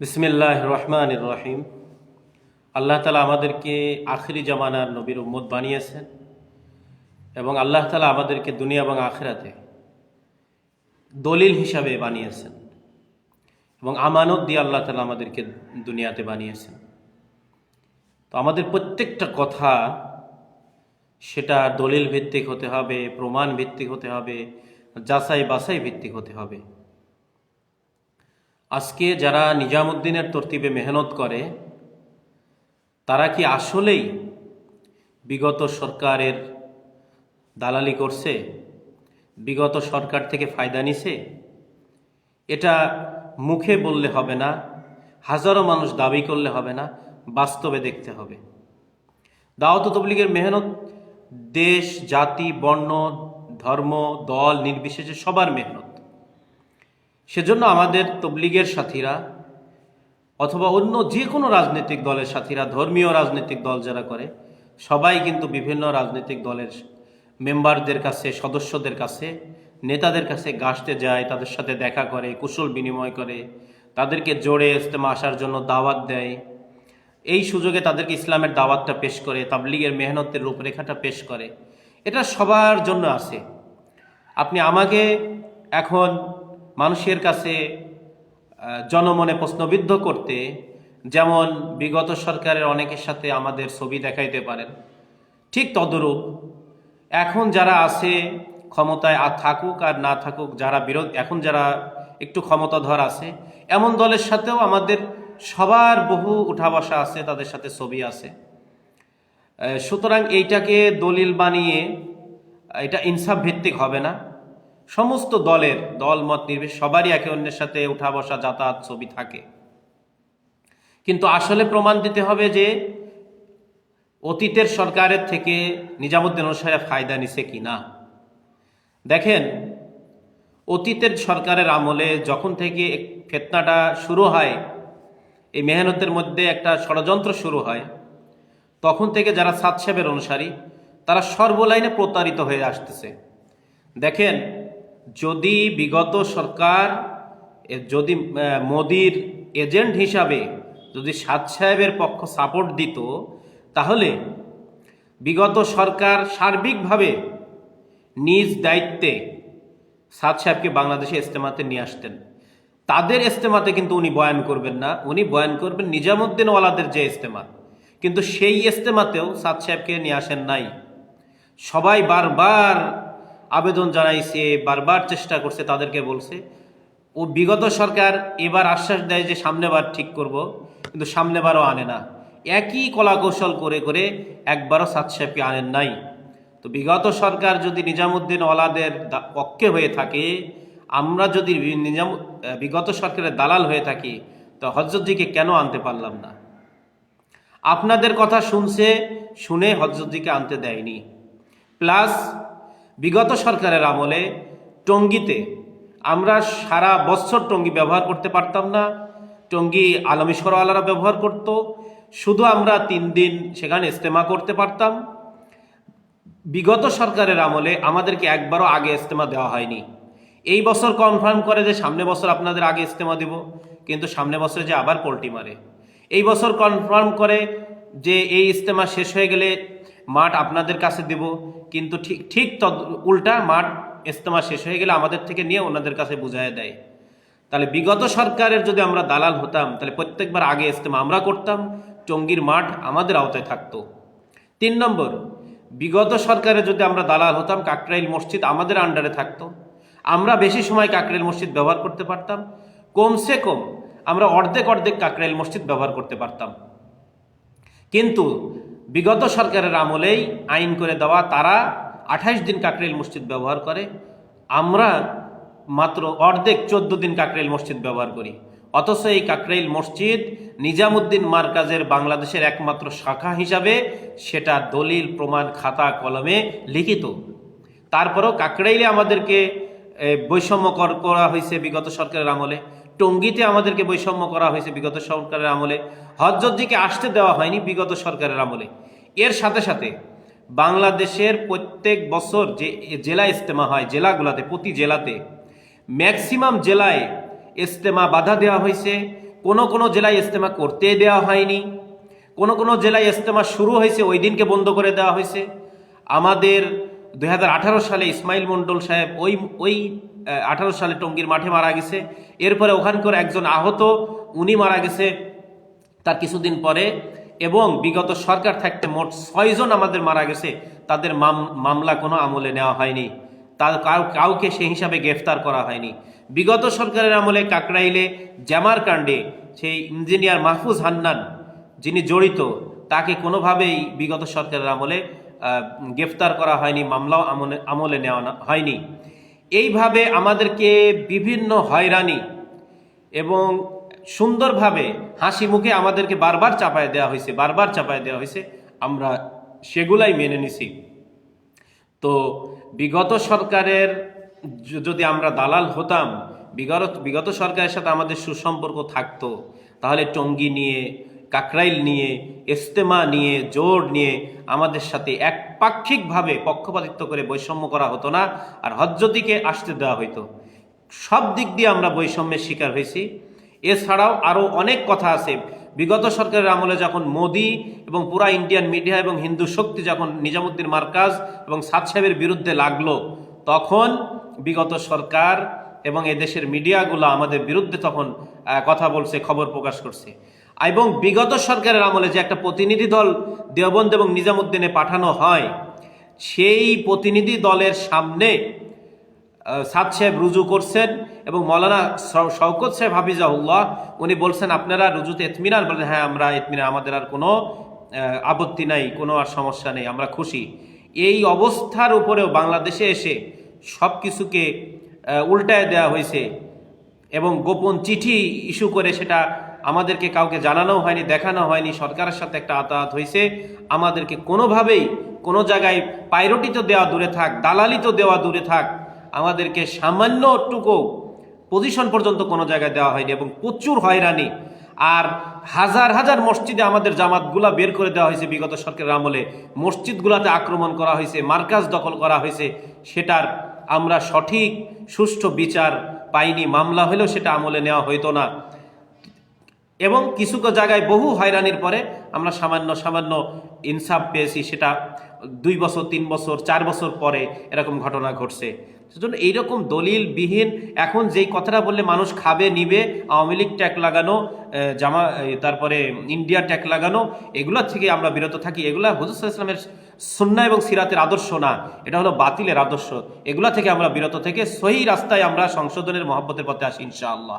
বিসমিল্লাহ রহমান রহিম আল্লাহ তালা আমাদেরকে আখরি জামানার নবীর উম্মত বানিয়েছেন এবং আল্লাহ তালা আমাদেরকে দুনিয়া এবং আখেরাতে দলিল হিসাবে বানিয়েছেন এবং আমানত দিয়ে আল্লাহ তালা আমাদেরকে দুনিয়াতে বানিয়েছেন। তো আমাদের প্রত্যেকটা কথা সেটা দলিল ভিত্তিক হতে হবে, প্রমাণ ভিত্তিক হতে হবে যাচাই বাছাই ভিত্তিক হতে হবে। আজকে যারা নিজামুদ্দিনের তরতিবে মেহনত করে, তারা কি আসলেই বিগত সরকারের দালালি করছে? বিগত সরকার থেকে ফায়দা নিছে? এটা মুখে বললে হবে না, হাজারো মানুষ দাবি করলে হবে না, বাস্তবে দেখতে হবে। দাওয়াত তবলিগের মেহনত দেশ, জাতি, বর্ণ, ধর্ম, দল, নির্বিশেষে সবার মেহনত। সেজন্য আমাদের তবলিগের সাথীরা অথবা অন্য যে কোনো রাজনৈতিক দলের সাথীরা, ধর্মীয় রাজনৈতিক দল যারা করে, সবাই কিন্তু বিভিন্ন রাজনৈতিক দলের মেম্বারদের কাছে, সদস্যদের কাছে, নেতাদের কাছে গাছতে যায়, তাদের সাথে দেখা করে, কুশল বিনিময় করে, তাদেরকে জোরে ইস্তেমা আসার জন্য দাওয়াত দেয়। এই সুযোগে তাদেরকে ইসলামের দাওয়াতটা পেশ করে, তাবলিগের মেহনতের রূপরেখাটা পেশ করে। এটা সবার জন্য আছে। আপনি আমাকে এখন মানুষের কাছে জনমনে প্রশ্নবিদ্ধ করতে, যেমন বিগত সরকারের অনেকের সাথে আমাদের ছবি দেখাইতে পারেন, ঠিক তদরূপ এখন যারা আছে, ক্ষমতায় আর থাকুক আর না থাকুক, যারা বিরোধ, এখন যারা একটু ক্ষমতাধর আছে, এমন দলের সাথেও আমাদের সবার বহু উঠা বসা আছে, তাদের সাথে ছবি আছে। সুতরাং এইটাকে দলিল বানিয়ে, এটা ইনসাফ ভিত্তিক হবে না। সমস্ত দলের দল, মত নির্বিশ সবারই একে অন্যের সাথে উঠা বসা যাতায়াত ছবি থাকে। কিন্তু আসলে প্রমাণ দিতে হবে যে অতীতের সরকারের থেকে নিজামুদ্দিন অনুসারে ফায়দা নিছে কি না। দেখেন, অতীতের সরকারের আমলে যখন থেকে ফেতনাটা শুরু হয়, এই মেহনতের মধ্যে একটা ষড়যন্ত্র শুরু হয়, তখন থেকে যারা সাত অনুসারী, তারা সর্বলাইনে প্রতারিত হয়ে আসতেছে। দেখেন যদি বিগত সরকার যদি মোদির এজেন্ট হিসাবে যদি সাত সাহেবের পক্ষ সাপোর্ট দিত, তাহলে বিগত সরকার সার্বিকভাবে নিজ দায়িত্বে সাদ সাহেবকে বাংলাদেশে ইস্তেমাতে নিয়ে আসতেন। তাদের ইস্তেমাতে কিন্তু উনি বয়ান করবেন না। উনি বয়ান করবেন নিজামুদ্দিন ওয়ালাদের যে ইস্তেমা কিন্তু সেই ইস্তেমাতেও সাদ সাহেবকে নিয়ে আসেন নাই। সবাই বারবার আবেদন জানাইছে বারবার চেষ্টা করছে তাদেরকে বলছে। ও বিগত সরকার এবার আশ্বাস দেয় যে সামনেবার ঠিক করব, কিন্তু সামনেবারও আনে না। একই কলা কৌশল করে করে একবারও সাহেবকে আনেন নাই। তো বিগত সরকার যদি নিজামুদ্দিন ওয়ালাদের দা- পক্ষে হয়ে থাকে, আমরা যদি নিজাম বিগত সরকারের দালাল হয়ে থাকি, তো হজরতজিকে কেন আনতে পারলাম না? আপনাদের কথা শুনছে, শুনে হজরতজিকে আনতে দেয়নি। প্লাস বিগত সরকারের আমলে টঙ্গিতে আমরা সারা বছর টঙ্গি ব্যবহার করতে পারতাম না। টঙ্গি আলমী সরওয়ালারা ব্যবহার করত। শুধু আমরা তিন দিন সেখানে ইস্তেমা করতে পারতাম। বিগত সরকারের আমলে আমাদেরকে একবারও আগে ইস্তেমা দেওয়া হয়নি। এই বছর কনফার্ম করে যে সামনে বছর আপনাদের আগে ইস্তেমা দিব, কিন্তু সামনে বছরে যে আবার পোল্টি মারে। এই বছর কনফার্ম করে যে এই ইস্তেমা শেষ হয়ে গেলে মাঠ আপনাদের কাছে দেব, কিন্তু ঠিক ঠিক তদ, উল্টা মাঠ ইস্তেমা শেষ হয়ে গেলে আমাদের থেকে নিয়ে ওনাদের কাছে বুঝায় দেয়। তাহলে বিগত সরকারের যদি আমরা দালাল হতাম, তাহলে প্রত্যেকবার আগে ইস্তেমা আমরা করতাম টঙ্গীর মাঠ আমাদের আওতায় থাকতো। তিন নম্বর, বিগত সরকারে যদি আমরা দালাল হতাম, কাকরাইল মসজিদ আমাদের আন্ডারে থাকতো। আমরা বেশি সময় কাকরাইল মসজিদ ব্যবহার করতে পারতাম। কমসে কম আমরা অর্ধেক অর্ধেক কাকরাইল মসজিদ ব্যবহার করতে পারতাম। কিন্তু বিগত সরকারের আমলেই আইন করে দেওয়া তারা আঠাইশ দিন কাকরাইল মসজিদ ব্যবহার করে। আমরা মাত্র অর্ধেক চোদ্দ দিন কাকরাইল মসজিদ ব্যবহার করি। অথচ এই কাকরাইল মসজিদ নিজামুদ্দিন মার্কাজের বাংলাদেশের একমাত্র শাখা হিসাবে সেটা দলিল, প্রমাণ, খাতা, কলমে লিখিত। তারপরেও কাকরাইলে আমাদেরকে বৈষম্য করা হয়েছে বিগত সরকারের আমলে। টঙ্গিতে আমাদেরকে বৈষম্য করা হয়েছে বিগত সরকারের আমলে। হজরতজিকে আসতে দেওয়া হয়নি বিগত সরকারের আমলে। এর সাথে সাথে বাংলাদেশের প্রত্যেক বছর যে জেলা ইস্তেমা হয়, জেলাগুলাতে, প্রতি জেলাতে ম্যাক্সিমাম জেলায় ইস্তেমা বাধা দেওয়া হয়েছে। কোনো কোনো জেলায় ইস্তেমা করতে দেওয়া হয়নি। কোনো কোনো জেলায় ইস্তেমা শুরু হয়েছে, ওই দিনকে বন্ধ করে দেওয়া হয়েছে। আমাদের দু হাজার আঠারো সালে ইসমাইল মণ্ডল সাহেব ওই ওই আঠারো সালে টঙ্গীর মাঠে মারা গেছে। এরপরে ওখানকার একজন আহত, উনি মারা গেছে তার কিছুদিন পরে এবং বিগত সরকার থাকতে মোট ছয়জন আমাদের মারা গেছে। তাদের মাম- মামলা কোনো আমলে নেওয়া হয়নি। তার কাউ- কাউকে সেই হিসাবে গ্রেফতার করা হয়নি। বিগত সরকারের আমলে কাকরাইলে জামার কাণ্ডে সেই ইঞ্জিনিয়ার মাহফুজ হান্নান যিনি জড়িত, তাকে কোনোভাবেই বিগত সরকারের আমলে গ্রেফতার করা হয়নি, মামলাও আমলে আমলে নেওয়া হয়নি। এইভাবে আমাদেরকে বিভিন্ন হয়রানি এবং সুন্দরভাবে হাসি মুখে আমাদেরকে বারবার চাপায় দেওয়া হয়েছে, বারবার চাপায় দেওয়া হয়েছে, আমরা সেগুলাই মেনে নিছি। তো বিগত সরকারের যদি আমরা দালাল হতাম বিগত বিগত সরকারের সাথে আমাদের সুসম্পর্ক থাকতো, তাহলে টঙ্গি নিয়ে কাকরাইল নিয়ে ইস্তেমা নিয়ে, জোর নিয়ে আমাদের সাথে একপাক্ষিকভাবে পক্ষপাতিত্ব করে বৈষম্য করা হতো না আর হজ্জতিকে আসতে দেওয়া হইতো। সব দিক দিয়ে আমরা বৈষম্যের শিকার হয়েছি। এছাড়াও আরও অনেক কথা আছে। বিগত সরকারের আমলে যখন মোদি এবং পুরা ইন্ডিয়ান মিডিয়া এবং হিন্দু শক্তি যখন নিজামুদ্দিন মার্কাজ এবং সাদ সাহেবের বিরুদ্ধে লাগল, তখন বিগত সরকার এবং এদেশের মিডিয়াগুলো আমাদের বিরুদ্ধে তখন কথা বলছে, খবর প্রকাশ করছে। এবং বিগত সরকারের আমলে যে একটা প্রতিনিধি দল দেওবন্দ এবং নিজামুদ্দিনে পাঠানো হয়, সেই প্রতিনিধি দলের সামনে সাদ সাহেব রুজু করছেন এবং মৌলানা শও- শওকত সাহেব হাফিজাহুল্লাহ, উনি বলছেন, আপনারা রুজুতে এতমিনান? বলেন হ্যাঁ আমরা এতমিনান, আমাদের আর কোনো আপত্তি নাই, কোনো আর সমস্যা নেই, আমরা খুশি। এই অবস্থার উপরেও বাংলাদেশে এসে সব কিছুকে উল্টায় দেওয়া হয়েছে এবং গোপন চিঠি ইস্যু করে সেটা আমাদেরকে কাউকে জানানো হয়নি দেখানো হয়নি, সরকারের সাথে একটা আতাহাত হয়েছে আমাদেরকে কোনোভাবেই কোনো জায়গায় পাইরটি তো দেওয়া দূরে থাক, দালালি তো দেওয়া দূরে থাক, আমাদেরকে সামান্যটুকু পজিশন পর্যন্ত কোনো জায়গায় দেওয়া হয়নি এবং প্রচুর হয়রানি। আর হাজার হাজার মসজিদে আমাদের জামাতগুলা বের করে দেওয়া হয়েছে বিগত সরকারের আমলে। মসজিদগুলাতে আক্রমণ করা হয়েছে, মার্কাজ দখল করা হয়েছে, সেটার আমরা সঠিক, সুষ্ঠু বিচার পাইনি। মামলা হলেও সেটা আমলে নেওয়া হইতো না। এবং কিছু জায়গায় বহু হয়রানির পরে আমরা সামান্য সামান্য ইনসাফ পেয়েছি, সেটা দুই বছর, তিন বছর, চার বছর পরে এরকম ঘটনা ঘটছে। সেজন্য এইরকম দলিলবিহীন, এখন যেই কথাটা বললে মানুষ খাবে, নিবে, আওয়ামী লীগ ট্যাগ লাগানো জামা তারপরে ইন্ডিয়া ট্যাগ লাগানো, এগুলো থেকে আমরা বিরত থাকি। এগুলা হুজুর ইসলামের সন্না এবং সিরাতের আদর্শ না। এটা হলো বাতিলের আদর্শ। এগুলা থেকে আমরা বিরত থেকে সহি রাস্তায় আমরা সংশোধনের মহব্বতের পথে আসি, ইনশাআল্লাহ।